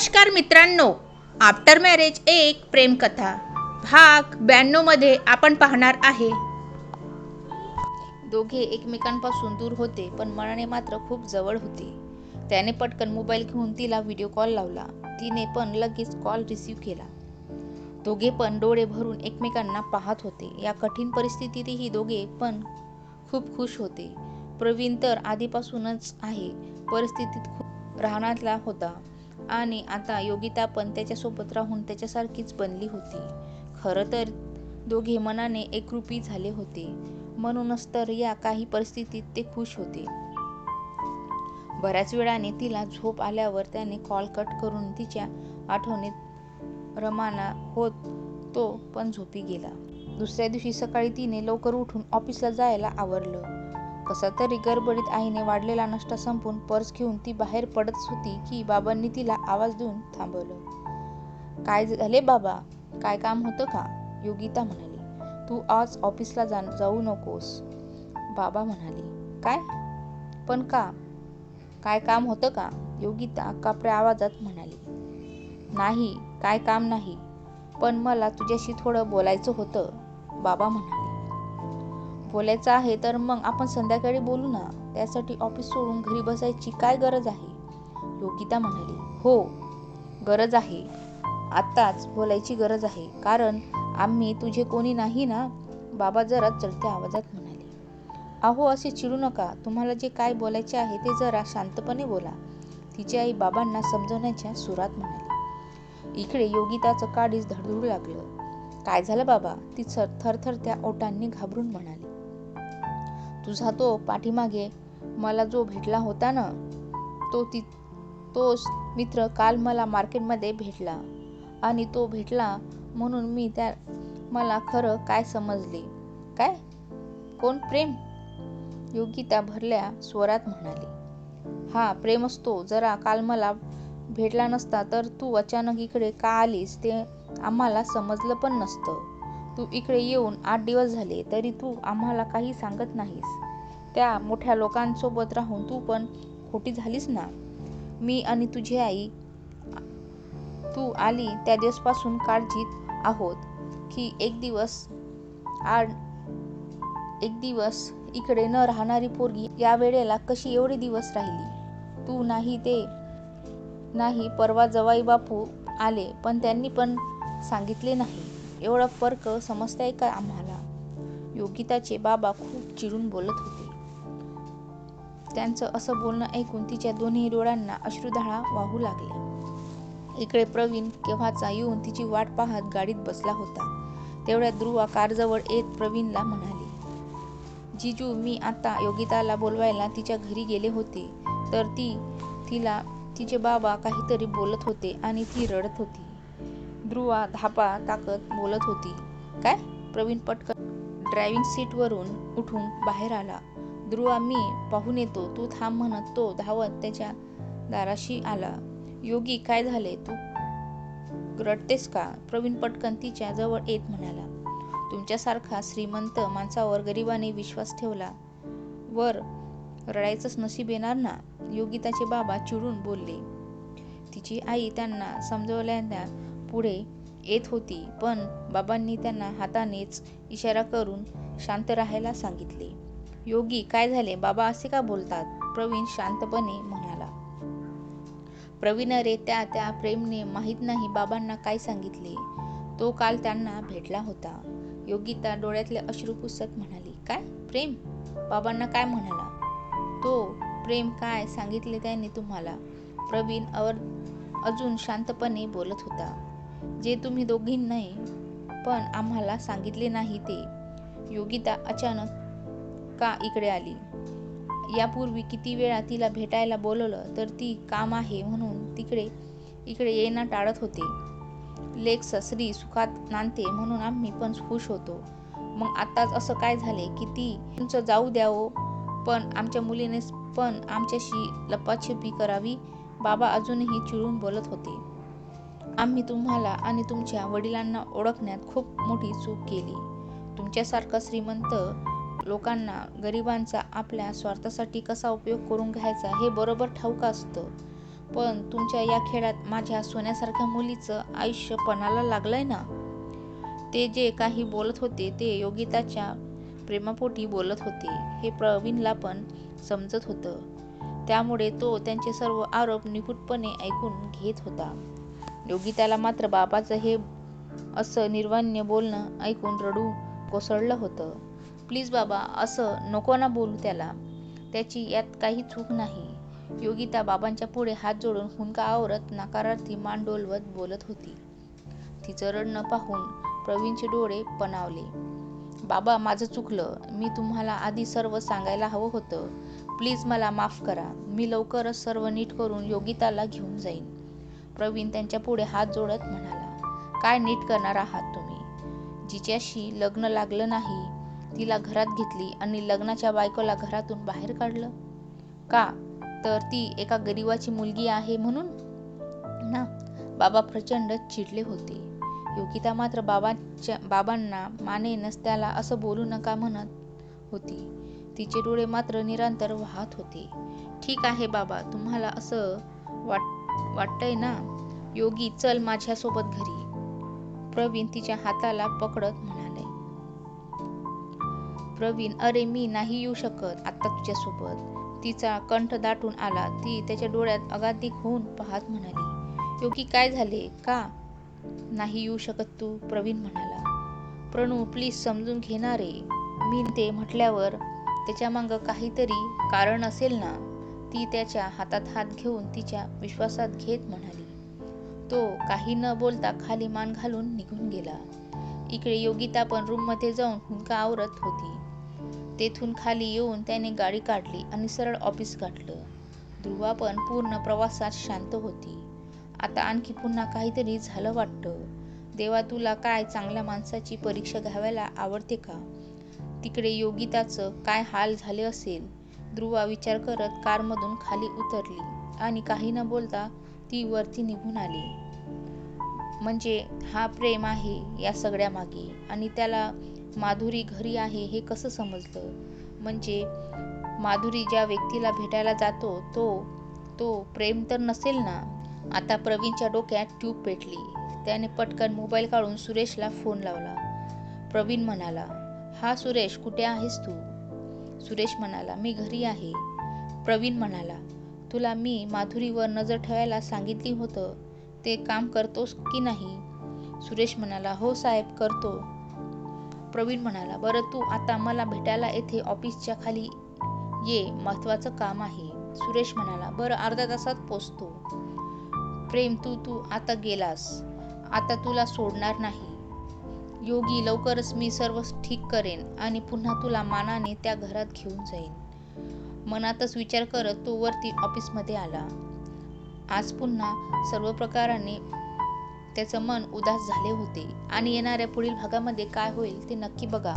नमस्कार मित्रांनो. After marriage एक प्रेमकथा. भाग ब्याण्णवमध्ये आपण पाहणार आहे. दोघे एकमेकांपासून दूर होते पण मनाने मात्र खूप जवळ होते. त्याने पटकन मोबाईल घेऊन तिला व्हिडिओ कॉल लावला. तिने पण लगेच कॉल रिसीव्ह केला. दोघे पण डोळे भरून एकमेकांना पाहत होते. या कठीण परिस्थितीतही दोघे पण खूप खुश होते. प्रवीण तर आधीपासूनच आहे. परिस्थितीत खूप राहण्यातला होता. आणि आता योगिता पण त्याच्यासोबत राहून त्याच्यासारखीच बनली होती. खरं तर दोघे मनाने एकरूपी झाले होते. म्हणूनच तर या काही परिस्थितीत ते खुश होते. बऱ्याच वेळाने तिला झोप आल्यावर त्याने कॉल कट करून तिच्या आठवणीत रमाना होत तो पण झोपी गेला. दुसऱ्या दिवशी सकाळी तिने लवकर उठून ऑफिसला जायला आवरलं. कसा तरी गडबडीत आईने वाढलेला नाश्ता संपून पर्स घेऊन ती बाहेर पडतच होती की बाबांनी तिला आवाज देऊन थांबवलं. काय झाले बाबा? काय काम होतं का? योगिता म्हणाली. तू आज ऑफिसला जा जाऊ नकोस. बाबा म्हणाले. काय? पण का? काय काम होतं का? योगिता कापड्या आवाजात म्हणाली. नाही काय काम नाही. पण मला तुझ्याशी थोडं बोलायचं होतं. बाबा म्हणाले. बोलायचं आहे तर मग आपण संध्याकाळी बोलू ना. त्यासाठी ऑफिस सोडून घरी बसायची काय गरज आहे? योगिता म्हणाली हो गरज आहे. आत्ताच बोलायची गरज आहे. कारण आम्ही तुझे कोणी नाही ना? बाबा जरा चढत्या आवाजात म्हणाले अहो असे चिडू नका. तुम्हाला जे काय बोलायचे आहे ते जरा शांतपणे बोला. तिची आई बाबांना समजवण्याच्या सुरात म्हणाली इकडे योगिताचं काडीच धडधडू लागलं. काय झालं बाबा? ती थरथरत्या ओटांनी घाबरून म्हणाली तुझा तो पाठीमागे मला जो भेटला होता ना तो ती तोच मित्र काल मला मार्केटमध्ये भेटला आणि तो भेटला म्हणून मी त्या मला खरं काय समजले? काय? कोण प्रेम? योगिता भरल्या स्वरात म्हणाली. हा प्रेम असतो जरा काल मला भेटला नसता तर तू अचानक इकडे का आलीस ते आम्हाला समजलं पण नसतं. तू इकडे येऊन आठ दिवस झाले तरी तू आम्हाला काही सांगत नाहीस. त्या मोठ्या लोकांसोबत राहून तू पण खोटी झालीस ना? मी आणि तुझी आई तू आली त्या दिवसपासून काळजीत आहोत की एक दिवस आड एक दिवस इकडे न राहणारी पोरगी या वेळेला कशी एवढे दिवस राहिली? तू नाही ते नाही परवा जवाई बापू आले पण त्यांनी पण सांगितले नाही. एवढा फरक समजताय का आम्हाला? योगिताचे बाबा खूप चिडून बोलत होते. त्यांचं असं बोलणं ऐकून तिच्या दोन्ही डोळ्यांना अश्रुधाळा वाहू लागले. इकडे प्रवीण केव्हाचा येऊन तिची वाट पाहत गाडीत बसला होता. तेवढ्या ध्रुवा कारजवळ येत प्रवीणला म्हणाली जिजू मी आता योगिताला बोलवायला तिच्या घरी गेले होते. तर ती तिला तिचे बाबा काहीतरी बोलत होते आणि ती रडत होती. ध्रुवा धापा ताकत बोलत होती. काय प्रवीण पटकन ड्रायव्हिंग सीटवरून उठून बाहेर आला. ध्रुवा मी पाहून येतो. तू थांब म्हणत तो धावत त्याच्या दाराशी आला. योगी काय झाले तू रडतेस का प्रवीण पटकन तिच्या जवळ येत म्हणाला. तुमच्यासारखा श्रीमंत माणसावर गरिबाने विश्वास ठेवला. वर रडायचंच नशीब येणार ना योगिताचे बाबा चिडून बोलले. तिची आई त्यांना समजवल्याने पुढे येत होती. पण बाबांनी त्यांना हातानेच इशारा करून शांत राहायला सांगितले. योगी काय झाले? बाबा असे का बोलतात? प्रवीण शांतपणे म्हणाला. प्रवीण रे त्या त्या प्रेमने माहीत नाही बाबांना काय सांगितले. तो काल त्यांना भेटला होता. योगिता डोळ्यातले अश्रू पुसत म्हणाली काय? प्रेम? बाबांना काय म्हणाला? तो प्रेम काय सांगितले त्याने तुम्हाला? प्रवीण अवर अजून शांतपणे बोलत होता. जे तुम्ही दोघींनाही पण आम्हाला सांगितले नाही ते. योगिता अचानक का इकडे आली? यापूर्वी किती वेळा तिला भेटायला बोलवलं तर ती काम आहे म्हणून तिकडे इकडे येणं टाळत होते. लेख ससरी सुखात नांदते म्हणून आम्ही पण खुश होतो. मग आत्ताच असं काय झाले की ती तुमचं जाऊ द्यावो पण आमच्या मुलीने पण आमच्याशी लपाछपी करावी बाबा अजूनही चिडून बोलत होते. आम्ही तुम्हाला आणि तुमच्या वडिलांना ओळखण्यात खूप मोठी चूक केली. तुमच्यासारखा श्रीमंत लोकांना गरिबांचा आपल्या स्वार्थासाठी कसा उपयोग करून घ्यायचा हे बरोबर ठाऊक असतं. पण तुमच्या या खेळात माझ्या सोन्यासारख्या मुलीचं आयुष्य पणाला लागलंय ना? ते जे काही बोलत होते ते योगिताच्या प्रेमापोटी बोलत होते हे प्रवीणला पण समजत होतं. त्यामुळे तो त्यांचे सर्व आरोप निपुटपणे ऐकून घेत होता. योगिताला मात्र बाबाचं हे असं निर्वाण्य बोलणं ऐकून रडू कोसळलं होतं. प्लीज बाबा असं नको ना बोलू त्याला. त्याची यात काही चूक नाही. योगिता बाबांच्या पुढे हात जोडून हुंका आवरत नकारार्थी मान डोलवत बोलत होती. तिचं रडणं पाहून प्रवीणचे डोळे पणावले. बाबा माझं चुकलं. मी तुम्हाला आधी सर्व सांगायला हवं होतं. प्लीज मला माफ करा. मी लवकरच सर्व नीट करून योगिताला घेऊन जाईन. प्रवीण त्यांच्या पुढे हात जोडत म्हणाला काय नीट करणार आहात तुम्ही? जिच्याशी लग्न लागलं नाही तिला घरात घेतली आणि लग्नाच्या बायकोला घरातून बाहेर काढलं? का? तर ती एका गरिबाची मुलगी आहे म्हणून? ना बाबा प्रचंड चिडले होते. योगिता मात्र बाबांच्या बाबांना माने त्याला असं बोलू नका म्हणत होती. तिचे डोळे मात्र निरंतर वाहत होते. ठीक आहे बाबा तुम्हाला असं वाट वाटतंय ना? योगी चल माझ्यासोबत घरी प्रवीण तिच्या हाताला पकडत म्हणाले. प्रवीण अरे मी नाही येऊ शकत आता तुझ्यासोबत. तिचा कंठ दाटून आला. ती त्याच्या डोळ्यात अगाधिक होऊन पाहत म्हणाली. योगी काय झाले? का नाही येऊ शकत तू? प्रवीण म्हणाला. प्रणू प्लीज समजून घेणारे. मी ते म्हटल्यावर त्याच्या मागं काहीतरी कारण असेल ना? ती त्याच्या हातात हात घेऊन तिच्या विश्वासात घेत म्हणाली. तो काही न बोलता खाली मान घालून निघून गेला. इकडे योगिता पण रूममध्ये जाऊन हुंका आवरत होती. तेथून खाली येऊन त्याने गाडी काढली आणि सरळ ऑफिस गाठलं. ध्रुवा पण पूर्ण प्रवासात शांत होती. आता आणखी पुन्हा काहीतरी झालं वाटतं. देवा तुला काय चांगल्या माणसाची परीक्षा घ्यावायला आवडते का? तिकडे योगिताचं काय हाल झाले असेल? ध्रुवा विचार करत कारमधून खाली उतरली आणि काही न बोलता ती वरती निघून आली. म्हणजे हा प्रेम आहे या सगळ्या मागे आणि त्याला माधुरी घरी आहे हे कसं समजलं? म्हणजे माधुरी ज्या व्यक्तीला भेटायला जातो तो तो प्रेम तर नसेल ना? आता प्रवीणच्या डोक्यात ट्यूब पेटली. त्याने पटकन मोबाईल काढून सुरेशला फोन लावला. प्रवीण म्हणाला हा सुरेश कुठे आहेस तू? सुरेश म्हणाला मी घरी आहे. प्रवीण म्हणाला तुला मी माधुरीवर नजर ठेवायला सांगितली होतं. ते काम करतोस की नाही? सुरेश म्हणाला हो साहेब करतो. प्रवीण म्हणाला बरं तू आता मला भेटायला येथे ऑफिसच्या खाली ये महत्वाचं काम आहे. सुरेश म्हणाला बरं अर्ध्या तासात पोचतो. प्रेम तू तू आता गेलास. आता तुला सोडणार नाही. योगी लवकरच मी सर्व ठीक करेन आणि पुन्हा तुला मानाने त्या घरात घेऊन जाईन. मनातच विचार करत तो वरती ऑफिसमध्ये आला. आज पुन्हा सर्व प्रकाराने त्याचं मन उदास झाले होते आणि येणाऱ्या पुढील भागामध्ये काय होईल ते नक्की बघा.